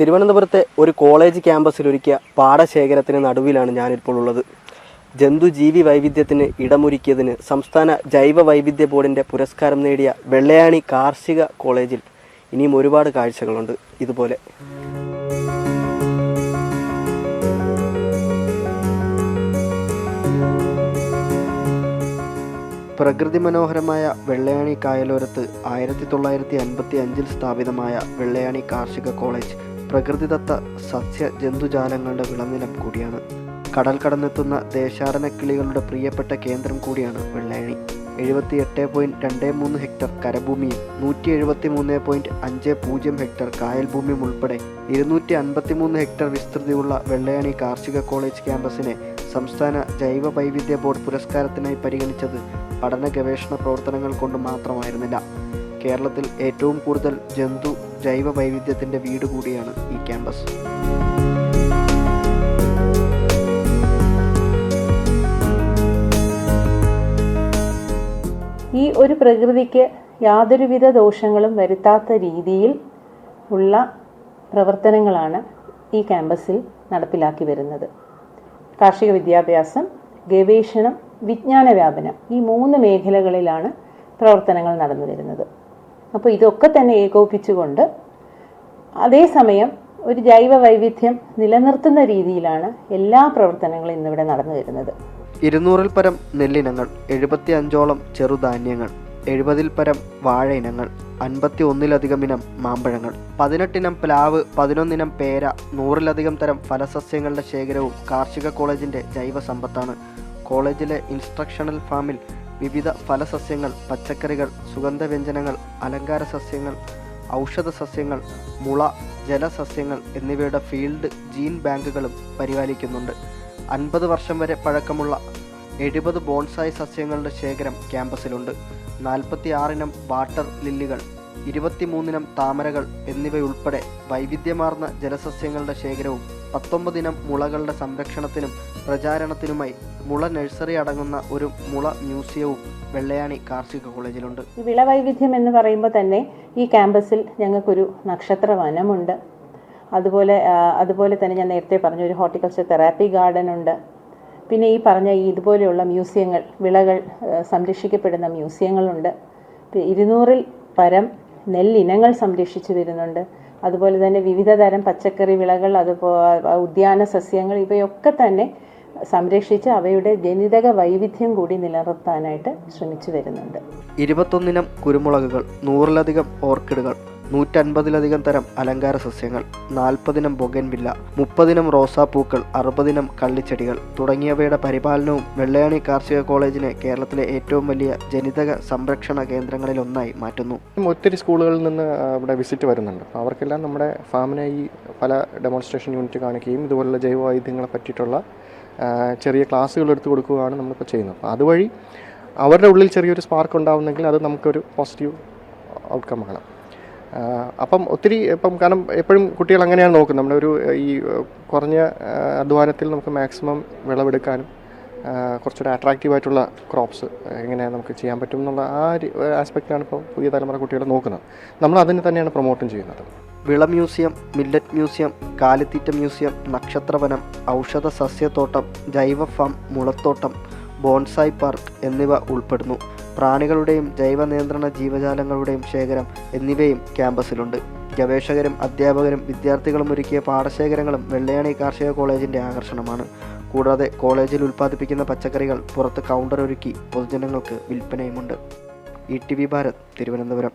തിരുവനന്തപുരത്തെ ഒരു കോളേജ് ക്യാമ്പസിൽ ഒരുക്കിയ പാടശേഖരത്തിന് നടുവിലാണ് ഞാനിപ്പോൾ ഉള്ളത്. ജന്തുജീവി വൈവിധ്യത്തിന് ഇടമൊരുക്കിയതിന് സംസ്ഥാന ജൈവ വൈവിധ്യ ബോർഡിന്റെ പുരസ്കാരം നേടിയ വെള്ളയാണി കാർഷിക കോളേജിൽ ഇനിയും ഒരുപാട് കാഴ്ചകളുണ്ട്. ഇതുപോലെ. പ്രകൃതി മനോഹരമായ വെള്ളയാണി കായലോരത്ത് ആയിരത്തി തൊള്ളായിരത്തി അൻപത്തി അഞ്ചിൽ സ്ഥാപിതമായ വെള്ളയാണി കാർഷിക കോളേജ് പ്രകൃതിദത്ത സസ്യ ജന്തുജാലങ്ങളുടെ വിളനിലം കൂടിയാണ്. കടൽ കടന്നെത്തുന്ന ദേശാടന കിളികളുടെ പ്രിയപ്പെട്ട കേന്ദ്രം കൂടിയാണ് വെള്ളയണി. എഴുപത്തി എട്ട് പോയിന്റ് രണ്ട് മൂന്ന് ഹെക്ടർ കരഭൂമിയും നൂറ്റി എഴുപത്തി മൂന്ന് പോയിന്റ് അഞ്ച് പൂജ്യം ഹെക്ടർ കായൽഭൂമിയും ഉൾപ്പെടെ ഇരുന്നൂറ്റി അൻപത്തി മൂന്ന് ഹെക്ടർ വിസ്തൃതിയുള്ള വെള്ളയാണി കാർഷിക കോളേജ് ക്യാമ്പസിനെ സംസ്ഥാന ജൈവ വൈവിധ്യ ബോർഡ് പുരസ്കാരത്തിനായി പരിഗണിച്ചത് പഠന ഗവേഷണ പ്രവർത്തനങ്ങൾ കൊണ്ട് മാത്രമായിരുന്നില്ല. കേരളത്തിൽ ഏറ്റവും കൂടുതൽ ജന്തു ജൈവ വൈവിധ്യത്തിന്റെ വീട് കൂടിയാണ് ഈ ക്യാമ്പസ്. ഈ ഒരു പ്രകൃതിക്ക് യാതൊരുവിധ ദോഷങ്ങളും വരുത്താത്ത രീതിയിൽ ഉള്ള പ്രവർത്തനങ്ങളാണ് ഈ ക്യാമ്പസിൽ നടപ്പിലാക്കി വരുന്നത്. കാർഷിക വിദ്യാഭ്യാസം ഗവേഷണം വിജ്ഞാന വ്യാപനം ഈ മൂന്ന് മേഖലകളിലാണ് പ്രവർത്തനങ്ങൾ നടന്നു വരുന്നത്. അപ്പോൾ ഇതൊക്കെ തന്നെ ഏകോപിപ്പിച്ചുകൊണ്ട് അതേസമയം ഒരു ജൈവ വൈവിധ്യം നിലനിർത്തുന്ന രീതിയിലാണ് എല്ലാ പ്രവർത്തനങ്ങളും ഇന്നിവിടെ നടന്നു വരുന്നത്. ഇരുന്നൂറിൽ പരം നെല്ലിനങ്ങൾ എഴുപത്തി അഞ്ചോളം ചെറുധാന്യങ്ങൾ എഴുപതിൽ പരം വാഴ ഇനങ്ങൾ അൻപത്തി ഒന്നിലധികം ഇനം മാമ്പഴങ്ങൾ പതിനെട്ടിനം പ്ലാവ് പതിനൊന്നിനം പേര നൂറിലധികം തരം ഫലസസ്യങ്ങളുടെ ശേഖരവും കാർഷിക കോളേജിന്റെ ജൈവ സമ്പത്താണ്. കോളേജിലെ ഇൻസ്ട്രക്ഷണൽ ഫാമിൽ വിവിധ ഫലസസ്യങ്ങൾ പച്ചക്കറികൾ സുഗന്ധവ്യഞ്ജനങ്ങൾ അലങ്കാര സസ്യങ്ങൾ ഔഷധ സസ്യങ്ങൾ മുള ജലസസ്യങ്ങൾ എന്നിവയുടെ ഫീൽഡ് ജീൻ ബാങ്കുകളും പരിപാലിക്കുന്നുണ്ട്. അൻപത് വർഷം വരെ പഴക്കമുള്ള എഴുപത് ബോൺസായി സസ്യങ്ങളുടെ ശേഖരം ക്യാമ്പസിലുണ്ട്. നാൽപ്പത്തി ആറിനം വാട്ടർ ലില്ലികൾ ഇരുപത്തിമൂന്നിനം താമരകൾ എന്നിവയുൾപ്പെടെ വൈവിധ്യമാർന്ന ജലസസ്യങ്ങളുടെ ശേഖരവും പത്തൊമ്പതിനം മുളകളുടെ സംരക്ഷണത്തിനും പ്രചാരണത്തിനുമായി മുള നഴ്സറി അടങ്ങുന്ന ഒരു മുള മ്യൂസിയവും വെള്ളയാണി കാർഷിക കോളേജിലുണ്ട്. ഈ വിളവൈവിധ്യം എന്ന് പറയുമ്പോൾ തന്നെ ഈ ക്യാമ്പസിൽ ഞങ്ങൾക്കൊരു നക്ഷത്ര വനമുണ്ട്. അതുപോലെ അതുപോലെ തന്നെ ഞാൻ നേരത്തെ പറഞ്ഞ ഒരു ഹോർട്ടിക്കൾച്ചർ തെറാപ്പി ഗാർഡൻ ഉണ്ട് പിന്നെ ഈ പറഞ്ഞ ഈ ഇതുപോലെയുള്ള മ്യൂസിയങ്ങൾ വിളകൾ സംരക്ഷിക്കപ്പെടുന്ന മ്യൂസിയങ്ങളുണ്ട്. ഇരുന്നൂറിൽ പരം നെല്ലിനങ്ങൾ സംരക്ഷിച്ചു വരുന്നുണ്ട് അതുപോലെ തന്നെ വിവിധ തരം പച്ചക്കറി വിളകൾ അതുപോലെ ഉദ്യാന സസ്യങ്ങൾ ഇവയൊക്കെ തന്നെ സംരക്ഷിച്ച് അവയുടെ ജനിതക വൈവിധ്യം കൂടി നിലനിർത്താനായിട്ട് ശ്രമിച്ചു വരുന്നുണ്ട്. ഇരുപത്തൊന്നിനം കുരുമുളകുകൾ നൂറിലധികം ഓർക്കിഡുകൾ നൂറ്റൻപതിലധികം തരം അലങ്കാര സസ്യങ്ങൾ നാൽപ്പതിനം ബൊഗൻവില്ല മുപ്പതിനം റോസാപ്പൂക്കൾ അറുപതിനം കള്ളിച്ചെടികൾ തുടങ്ങിയവയുടെ പരിപാലനവും വെള്ളയാണി കാർഷിക കോളേജിനെ കേരളത്തിലെ ഏറ്റവും വലിയ ജനിതക സംരക്ഷണ കേന്ദ്രങ്ങളിലൊന്നായി മാറ്റുന്നു. ഒത്തിരി സ്കൂളുകളിൽ നിന്ന് ഇവിടെ വിസിറ്റ് വരുന്നുണ്ട്. അവർക്കെല്ലാം നമ്മുടെ ഫാമിനെ ഈ പല ഡെമോൺസ്ട്രേഷൻ യൂണിറ്റ് കാണിക്കുകയും ഇതുപോലുള്ള ജൈവവൈദ്യങ്ങളെ പറ്റിയിട്ടുള്ള ചെറിയ ക്ലാസ്സുകൾ എടുത്തു കൊടുക്കുകയാണ് നമ്മളിപ്പോൾ ചെയ്യുന്നത്. അപ്പോൾ അതുവഴി അവരുടെ ഉള്ളിൽ ചെറിയൊരു സ്പാർക്ക് ഉണ്ടാവുന്നെങ്കിൽ അത് നമുക്കൊരു പോസിറ്റീവ് ഔട്ട്കം ആണ്. അപ്പം ഒത്തിരി ഇപ്പം കാരണം എപ്പോഴും കുട്ടികൾ അങ്ങനെയാണ് നോക്കുന്നത്. നമ്മുടെ ഒരു ഈ കുറഞ്ഞ അധ്വാനത്തിൽ നമുക്ക് മാക്സിമം വിളവെടുക്കാനും കുറച്ചുകൂടെ അട്രാക്റ്റീവ് ആയിട്ടുള്ള ക്രോപ്സ് എങ്ങനെ നമുക്ക് ചെയ്യാൻ പറ്റും എന്നുള്ള ആ ഒരു ആസ്പെക്റ്റാണ് ഇപ്പോൾ പുതിയ തലമുറ കുട്ടികൾ നോക്കുന്നത്. നമ്മൾ അതിനെ തന്നെയാണ് പ്രൊമോട്ടും ചെയ്യുന്നത്. വിള മ്യൂസിയം മില്ലറ്റ് മ്യൂസിയം കാലിത്തീറ്റ മ്യൂസിയം നക്ഷത്രവനം ഔഷധ സസ്യത്തോട്ടം ജൈവ ഫാം മുളത്തോട്ടം ബോൺസായി പാർക്ക് എന്നിവ ഉൾപ്പെടുന്നു. പ്രാണികളുടെയും ജൈവ നിയന്ത്രണ ജീവജാലങ്ങളുടെയും ശേഖരം എന്നിവയും ക്യാമ്പസിലുണ്ട്. ഗവേഷകരും അധ്യാപകരും വിദ്യാർത്ഥികളും ഒരുക്കിയ പാടശേഖരങ്ങളും വെള്ളയാണി കാർഷിക കോളേജിന്റെ ആകർഷണമാണ്. കൂടാതെ കോളേജിൽ ഉൽപ്പാദിപ്പിക്കുന്ന പച്ചക്കറികൾ പുറത്ത് കൗണ്ടർ ഒരുക്കി പൊതുജനങ്ങൾക്ക് വിൽപ്പനയുമുണ്ട്. E T V Bharat Thiruvananthapuram.